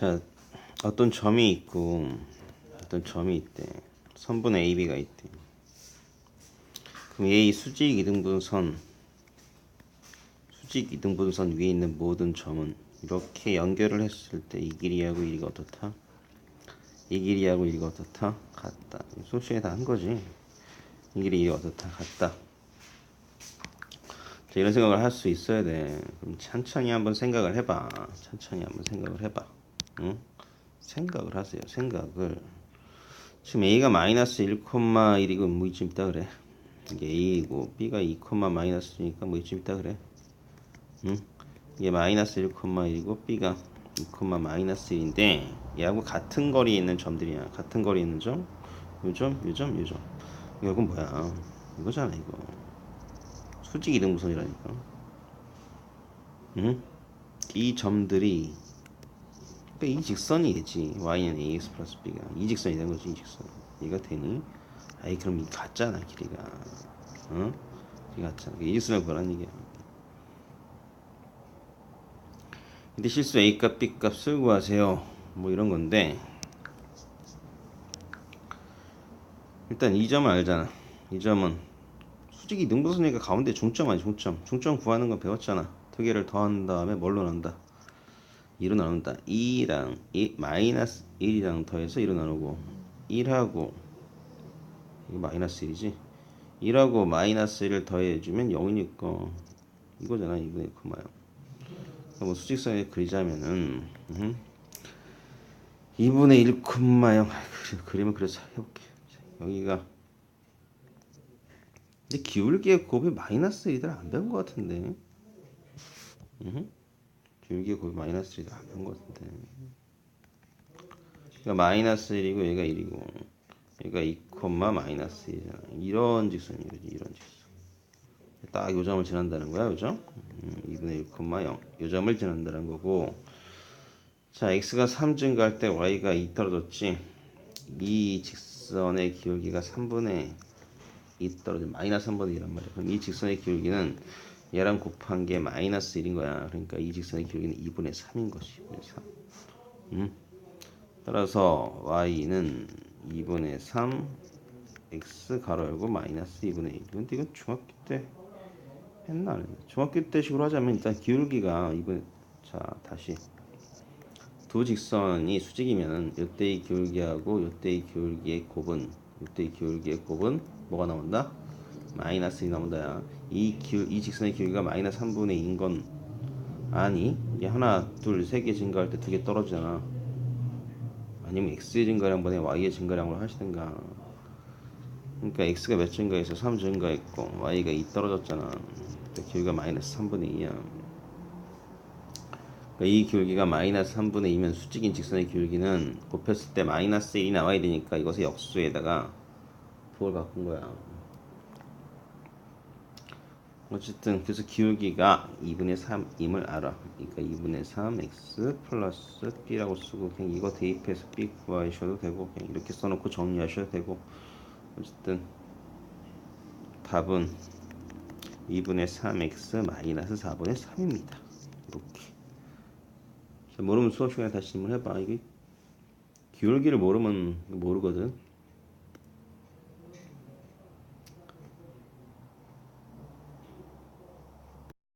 자, 어떤 점이 있고 어떤 점이 있대. 선분의 AB가 있대. 그럼 A 수직 이등분선 수직 이등분선 위에 있는 모든 점은 이렇게 연결을 했을 때 이 길이하고 이 길이가 어떻다? 이 길이하고 이 길이가 어떻다? 같다. 소식에 다 한 거지. 이 길이 어떻다? 같다. 자, 이런 생각을 할 수 있어야 돼. 그럼 천천히 한번 생각을 해봐. 천천히 한번 생각을 해봐. 응? 생각을 하세요. 생각을. 지금 A가 마이너스 1,1이고 뭐 이쯤 있다 그래. 이게 A이고 B가 2, 마이너스니까 뭐 이쯤 있다 그래. 응? 이게 마이너스 1,1이고 B가 2, 마이너스 1인데 얘하고 같은 거리에 있는 점들이야. 같은 거리에 있는 점. 요 점, 요 점, 요 점. 이건 뭐야? 이거잖아 이거. 수직 이등분선이라니까. 응? 이 점들이 그러니까 이 직선이겠지. y는 ax 플러스 b가 이 직선이 되는 거지. 이 직선. 얘가 되니? 아이 그럼 이 같잖아 길이가. 어? 이 같잖아. 이 직선을 보란 얘기야. 근데 실수 a 값 b 값을 구하세요. 뭐 이런 건데 일단 이 점을 알잖아. 이 점은 수직이 능분선이니까 가운데 중점 아니 중점. 중점 구하는 거 배웠잖아. 두 개를 더한 다음에 뭘로 나눈다? 2로 나눈다. 2랑 1, 마이너스 1이랑 더해서 2로 나누고 1하고 이거 마이너스 1이지? 1하고 마이너스 1을 더해주면 0이니까 이거잖아. 2분의 1, 콤마요. 뭐 수직선에 그리자면은 음, 2분의 1, 콤마 0 그림을 그래서 해볼게. 자, 여기가 근데 기울기의 곱이 마이너스 1이들 안 배운 것 같은데. 음. 기울기의 곱이 마이너스 1이들 안 배운 것 같은데. 그러니까 마이너스 1이고 얘가 1이고 얘가 2, 마이너스 1이잖아. 이런 직선이지 이런 직선. 딱 요 점을 지난다는 거야, 요점? 음, 2분의 1, 0. 요 점을 지난다는 거고. 자, x가 3 증가할 때 y가 2 떨어졌지. 이 직선의 기울기가 3분의 2 떨어져 마이너스 3분의 2란 말이야. 그럼 이 직선의 기울기는 얘랑 곱한 게 마이너스 1인 거야. 그러니까 이 직선의 기울기는 2분의 3인 것이. 2분의 3. 음? 따라서 y는 2분의 3 x 가로 열고 마이너스 2분의 1. 근데 이건 중학교 때 했나 안? 중학교 때 식으로 하자면 일단 기울기가 2분의 자 다시 두 직선이 수직이면은 이때의 기울기하고 이때의 기울기의 곱은 이때의 기울기의 곱은 뭐가 나온다? 마이너스 1이 나온다. 이, 기울, 이 직선의 기울기가 마이너스 3분의 2인 건 아니 이게 하나 둘 세 개 증가할 때 두 개 떨어지잖아. 아니면 x의 증가량분의 y의 증가량으로 하시든가. 그러니까 x가 몇 증가해서 3 증가했고 y가 2 떨어졌잖아. 그러니까 기울기가 마이너스 3분의 2야. 그러니까 이 기울기가 마이너스 3분의 2면 수직인 직선의 기울기는 곱했을 때 마이너스 1이 나와야 되니까 이것의 역수에다가 부호를 바꾼 거야. 어쨌든 그래서 기울기가 2분의 3임을 알아. 그러니까 2분의 3 x 플러스 b라고 쓰고 그냥 이거 대입해서 b 구하셔도 되고 그냥 이렇게 써놓고 정리하셔도 되고 어쨌든 답은 2분의 3x 마이너스 4분의 3입니다. 이렇게. 자, 모르면 수업 시간에 다시 질문해봐. 이게 기울기를 모르면 모르거든.